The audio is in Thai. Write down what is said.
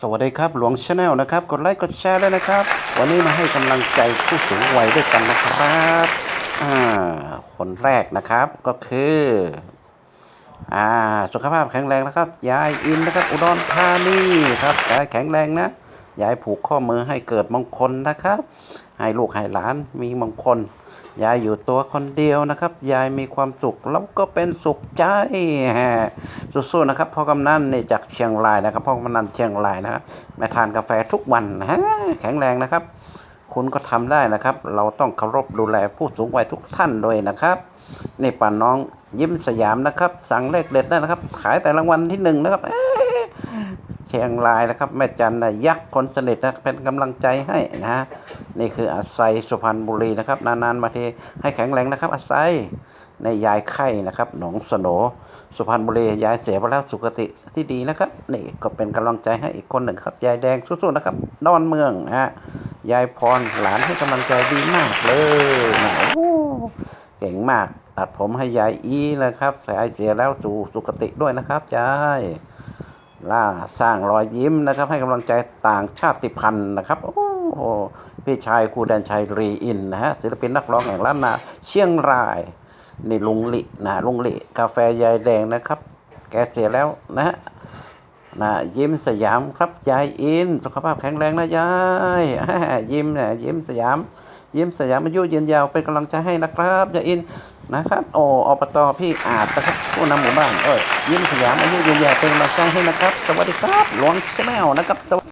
สวัสดีครับ หลวงชาแนลนะครับ กดไลค์กดแชร์ด้วยนะครับ วันนี้มาให้กำลังใจผู้สูงวัยด้วยกันนะครับอ่าคนแรกนะครับก็คืออ่าสุขภาพแข็งแรงนะครับ ยายอินนะครับ อุดรธานีครับยายแข็งแรงนะ ยายผูกข้อมือให้เกิดมงคลนะครับ ให้ลูกให้หลานมีมงคล ยายอยู่ตัวคนเดียวนะครับ ยายมีความสุขแล้วก็เป็นสุขใจสู้ๆนะครับพ่อกำนันนี่จากเชียงรายนะครับพ่อกำนันเชียงรายนะม่ทานกาแฟทุกวันฮะแข็งแรงนะครับ คุณก็ทำได้นะครับ เราต้องเคารพดูแลผู้สูงวัยทุกท่านด้วยนะครับนี่ป่าน้องยิ้มสยามนะครับ สั่งเลขเด็ดได้นะครับ ขายแต่รางวัลที่หนึ่งนะครับ ชียงรายนะครับ แม่จันนะยักษ์คนสนิทนะเป็นกำลังใจให้นะฮะนี่คืออาศัยสุพรรณบุรีนะครับ นานๆมาทีให้แข็งแรงนะครับ อาศัยในยายไข่นะครับ หนองสนสุพรรณบุรียายเสียไปแล้วสุขติที่ดีนะครับนี่ก็เป็นกำลังใจให้อีกคนหนึ่งครับ ยายแดงสู้ๆนะครับดอนเมืองนะฮะยายพรหลานให้กำลังใจดีมากเลยนะโอ้เก่งมากตัดผมให้ยายอีนะครับสายเสียแล้วสู่สุขติด้วยนะครับยาย ล่าสร้างรอยยิ้มนะครับ ให้กำลังใจต่างชาติพันธุ์นะครับ โอ้โหพี่ชายครูแดนชัยรีอินนะฮะศิลปินนักร้องแห่งล้านนาเชียงรายนี่ลุงลินะลุงลิกาแฟยายแดงนะครับ แกเสียแล้วนะฮะนะยิ้มสยามครับยายอิน สุขภาพแข็งแรงนะยายยิ้มเนี่ยยิ้มสยาม ยิ้มสยามอายุยืนยาวเป็นกำลังใจให้นะครับยายอิน นะครับ โอ้อบตพี่อาจนะครับผู้นำหมู่บ้านเอ้ยยิ้มสยามอายุยืนยาวเป็นกำลังใจให้นะครับ สวัสดีครับหลวงชาแนลนะครับสวัสดี